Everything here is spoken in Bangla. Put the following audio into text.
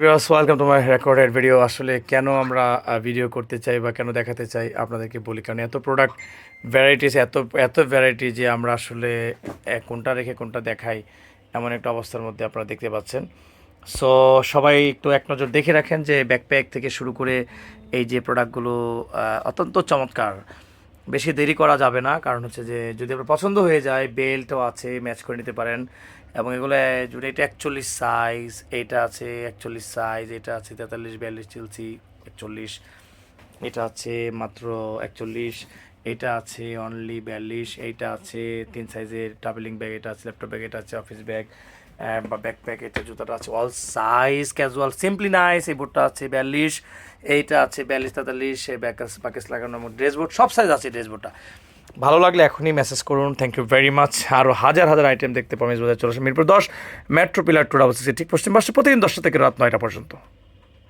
Viewers welcome to my recorded video আসলে কেন আমরা ভিডিও করতে চাই বা কেন দেখাতে চাই আপনাদেরকে বলি। কারণ এত প্রোডাক্ট ভ্যারাইটিস এত এত ভ্যারাইটি যে আমরা আসলে কোনটা রেখে কোনটা দেখাই, এমন একটা অবস্থার মধ্যে আপনারা দেখতে পাচ্ছেন। সো সবাই একটু এক নজর দেখে রাখেন যে ব্যাকপ্যাক থেকে শুরু করে এই যে প্রোডাক্টগুলো অত্যন্ত চমৎকার। বেশি দেরি করা যাবে না, কারণ হচ্ছে যে যদি আপনার পছন্দ হয়ে যায়, বেল্টও আছে ম্যাচ করে নিতে পারেন। এবং এগুলো যদি এটা একচল্লিশ সাইজ এটা আছে একচল্লিশ সাইজ এটা আছে তেতাল্লিশ, বিয়াল্লিশ চলছি একচল্লিশ, এটা আছে মাত্র একচল্লিশ। এটা আছে অনলি বিয়াল্লিশ এইটা আছে তিন সাইজের ট্রাভেলিং ব্যাগ এটা আছে ল্যাপটপ ব্যাগ এটা আছে অফিস ব্যাগ বা ব্যাকপ্যাক এটা জুতাটা আছে all size casual simply nice এই বোর্ডটা আছে বিয়াল্লিশ এইটা আছে বিয়াল্লিশ তেতাল্লিশ, এই ব্যাকাস প্যাকেজ লাগানোর মধ্যে ড্রেস বোর্ড সব সাইজ আছে ড্রেস বোর্ডটা ভালো লাগলে এখনই মেসেজ করুন থ্যাংক ইউ ভেরি মাচ আরও হাজার হাজার আইটেম দেখতে পাবেন বাজার চলে মিরপুর দশ মেট্রো পিলার টু ডাবল ঠিক পশ্চিম পাশে, প্রতিদিন দশটা থেকে রাত নয়টা পর্যন্ত।